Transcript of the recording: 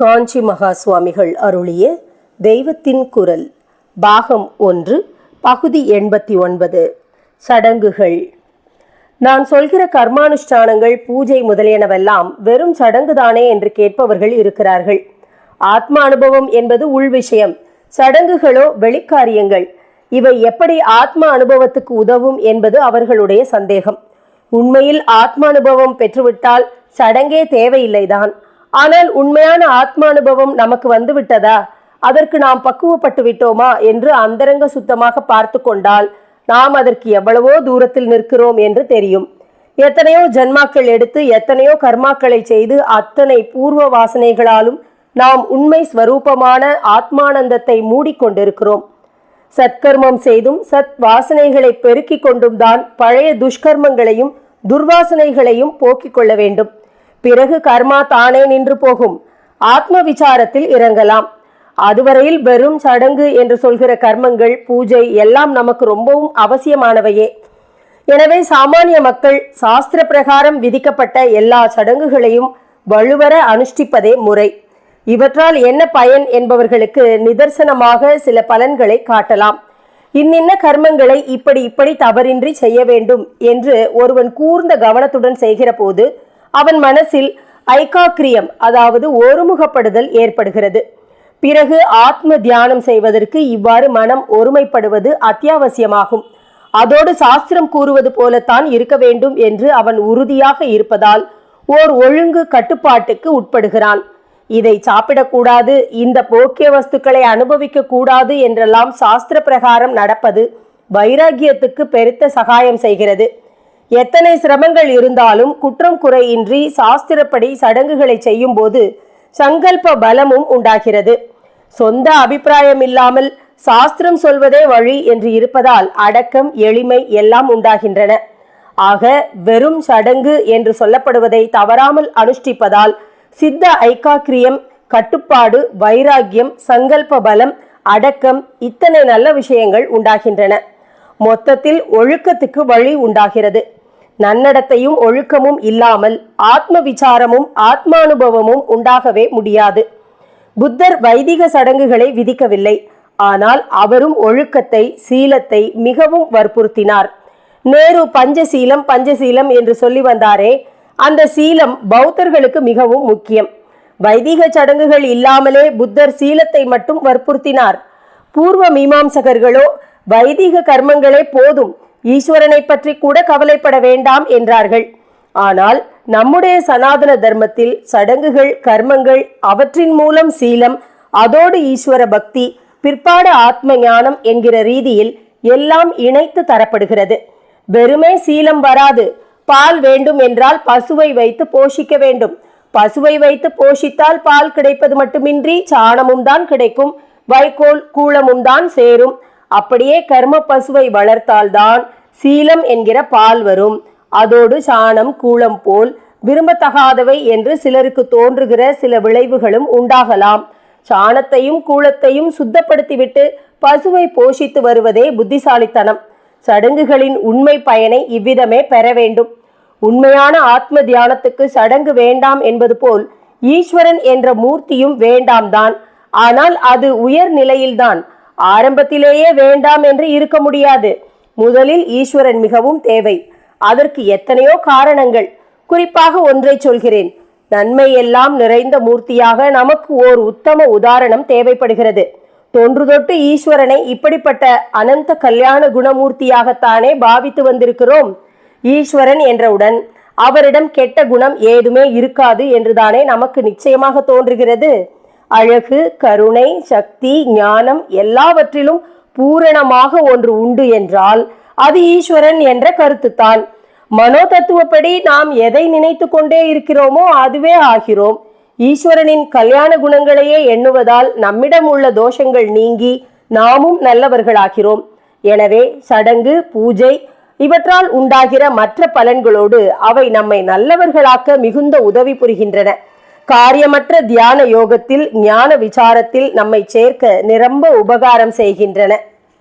காஞ்சி மகா சுவாமிகள் அருளிய தெய்வத்தின் குரல் பாகம் ஒன்று பகுதி எண்பத்தி ஒன்பது. சடங்குகள். நான் சொல்கிற கர்மானுஷ்டானங்கள் பூஜை முதலியனவெல்லாம் வெறும் சடங்கு தானே என்று கேட்பவர்கள் இருக்கிறார்கள். ஆத்ம அனுபவம் என்பது உள் விஷயம். சடங்குகளோ வெளிக்காரியங்கள். இவை எப்படி ஆத்ம அனுபவத்துக்கு உதவும் என்பது அவர்களுடைய சந்தேகம். உண்மையில் ஆத்ம அனுபவம் பெற்றுவிட்டால் சடங்கே தேவையில்லைதான். ஆனால் உண்மையான ஆத்ம அனுபவம் நமக்கு வந்துவிட்டதா? அதற்கு நாம் பக்குவப்பட்டு விட்டோமா? என்று அந்தரங்க சுத்தமாக பார்த்து கொண்டால் நாம் அதற்கு எவ்வளவோ தூரத்தில் நிற்கிறோம் என்று தெரியும். எத்தனையோ ஜன்மாக்கள் எடுத்து எத்தனையோ கர்மாக்களை செய்து அத்தனை பூர்வ வாசனைகளாலும் நாம் உண்மை ஸ்வரூபமான ஆத்மானந்தத்தை மூடிக்கொண்டிருக்கிறோம் சத்கர்மம் செய்தும் சத் வாசனைகளை பெருக்கிக் கொண்டும் தான் பழைய துஷ்கர்மங்களையும் துர்வாசனைகளையும் போக்கிக் கொள்ள வேண்டும். பிறகு கர்மா தானே நின்று போகும். ஆத்ம விசாரத்தில் இறங்கலாம். அதுவரையில் வெறும் சடங்கு என்று சொல்கிற கர்மங்கள் பூஜை எல்லாம் நமக்கு ரொம்பவும் அவசியமானவையே. எனவே சாமானிய மக்கள் சாஸ்திர பிரகாரம் விதிக்கப்பட்ட எல்லா சடங்குகளையும் வலுவர அனுஷ்டிப்பதே முறை. இவற்றால் என்ன பயன் என்பவர்களுக்கு நிதர்சனமாக சில பலன்களை காட்டலாம். இன்னின்ன கர்மங்களை இப்படி இப்படி தவறின்றி செய்ய வேண்டும் என்று ஒருவன் கூர்ந்த கவனத்துடன் செய்கிற போது அவன் மனசில் ஐகாக்கிரியம் அதாவது ஒருமுகப்படுதல் ஏற்படுகிறது. பிறகு ஆத்ம தியானம் செய்வதற்கு இவ்வாறு மனம் ஒருமைப்படுவது அத்தியாவசியமாகும். அதோடு சாஸ்திரம் கூறுவது போலத்தான் இருக்க வேண்டும் என்று அவன் உறுதியாக இருப்பதால் ஓர் ஒழுங்கு கட்டுப்பாட்டுக்கு உட்படுகிறான். இதை சாப்பிடக்கூடாது இந்த போக்கிய வஸ்துக்களை அனுபவிக்க கூடாது என்றெல்லாம் சாஸ்திர பிரகாரம் நடப்பது வைராகியத்துக்கு பெருத்த சகாயம் செய்கிறது. எத்தனை சிரமங்கள் இருந்தாலும் குற்றம் குறையின்றி சாஸ்திரப்படி சடங்குகளை செய்யும் போது சங்கல்ப பலமும் உண்டாகிறது. சொந்த அபிப்பிராயம் இல்லாமல் சாஸ்திரம் சொல்வதே வழி என்று இருப்பதால் அடக்கம் எளிமை எல்லாம் உண்டாகின்றன. ஆக வெறும் சடங்கு என்று சொல்லப்படுவதை தவறாமல் அனுஷ்டிப்பதால் சித்த ஐக்காக்கிரியம் கட்டுப்பாடு வைராக்கியம் சங்கல்ப பலம் அடக்கம் இத்தனை நல்ல விஷயங்கள் உண்டாகின்றன. மொத்தத்தில் ஒழுக்கத்துக்கு வழி உண்டாகிறது. நன்னடத்தையும் ஒழுக்கமும் இல்லாமல் ஆத்ம விசாரமும் ஆத்மானுபவமும் உண்டாகவே முடியாது. புத்தர் வைதிக சடங்குகளை விதிக்கவில்லை. ஆனால் அவரும் ஒழுக்கத்தை சீலத்தை மிகவும் வற்புறுத்தினார். நேரு பஞ்சசீலம் பஞ்சசீலம் என்று சொல்லி வந்தாரே அந்த சீலம் பௌத்தர்களுக்கு மிகவும் முக்கியம். வைதிக சடங்குகள் இல்லாமலே புத்தர் சீலத்தை மட்டும் வற்புறுத்தினார். பூர்வ மீமாம்சகர்களோ வைதிக கர்மங்களே போதும். ஈஸ்வரனை பற்றி கூட கவலைப்பட வேண்டாம் என்றார்கள். ஆனால் நம்முடைய சனாதன தர்மத்தில் சடங்குகள் கர்மங்கள் அவற்றின் மூலம் சீலம் அதோடு ஈஸ்வர பக்தி பிற்பாடு ஆத்ம ஞானம் என்கிற ரீதியில் எல்லாம் இணைத்து தரப்படுகிறது. வெறுமே சீலம் வராது. பால் வேண்டும் என்றால் பசுவை வைத்து போஷிக்க வேண்டும். பசுவை வைத்து போஷித்தால் பால் கிடைப்பது மட்டுமின்றி சாணமும் தான் கிடைக்கும். வைக்கோல் கூளமும் தான் சேரும். அப்படியே கர்ம பசுவை வளர்த்தால்தான் சீலம் என்கிற பால் வரும். அதோடு சாணம் கூளம் போல் விரும்பத்தகாதவை என்று சிலருக்கு தோன்றுகிற சில விளைவுகளும் உண்டாகலாம். சாணத்தையும் கூளத்தையும் சுத்தப்படுத்திவிட்டு பசுவை போஷித்து வருவதே புத்திசாலித்தனம். சடங்குகளின் உண்மை பயனை இவ்விதமே பெற வேண்டும். உண்மையான ஆத்ம தியானத்துக்கு சடங்கு வேண்டாம் என்பது போல் ஈஸ்வரன் என்ற மூர்த்தியும் வேண்டாம் தான் ஆனால் அது உயர் நிலையில்தான். ஆரம்பத்திலேயே வேண்டாம் என்று இருக்க முடியாது. முதலில் ஈஸ்வரன் மிகவும் தேவை. அதற்கு எத்தனையோ காரணங்கள். குறிப்பாக ஒன்றை சொல்கிறேன். நன்மை எல்லாம் நிறைந்த மூர்த்தியாக நமக்கு ஓர் உத்தம உதாரணம் தேவைப்படுகிறது. தொன்று தொட்டு ஈஸ்வரனை இப்படிப்பட்ட அனந்த கல்யாண குணமூர்த்தியாகத்தானே பாவித்து வந்திருக்கிறோம். ஈஸ்வரன் என்றவுடன் அவரிடம் கெட்ட குணம் ஏதுமே இருக்காது என்றுதானே நமக்கு நிச்சயமாக தோன்றுகிறது. அழகு கருணை சக்தி ஞானம் எல்லாவற்றிலும் பூரணமாக ஒன்று உண்டு என்றால் அது ஈஸ்வரன் என்ற கருத்துத்தான். மனோ தத்துவப்படி நாம் எதை நினைத்து கொண்டே இருக்கிறோமோ அதுவே ஆகிறோம். ஈஸ்வரனின் கல்யாண குணங்களையே எண்ணுவதால் நம்மிடம் உள்ள தோஷங்கள் நீங்கி நாமும் நல்லவர்களாகிறோம். எனவே சடங்கு பூஜை இவற்றால் உண்டாகிற மற்ற பலன்களோடு அவை நம்மை நல்லவர்களாக்க மிகுந்த உதவி புரிகின்றன. காரியமற்ற தியான யோகத்தில் ஞான விசாரத்தில் நம்மை சேர்க்க நிரம்ப உபகாரம் செய்கின்றன.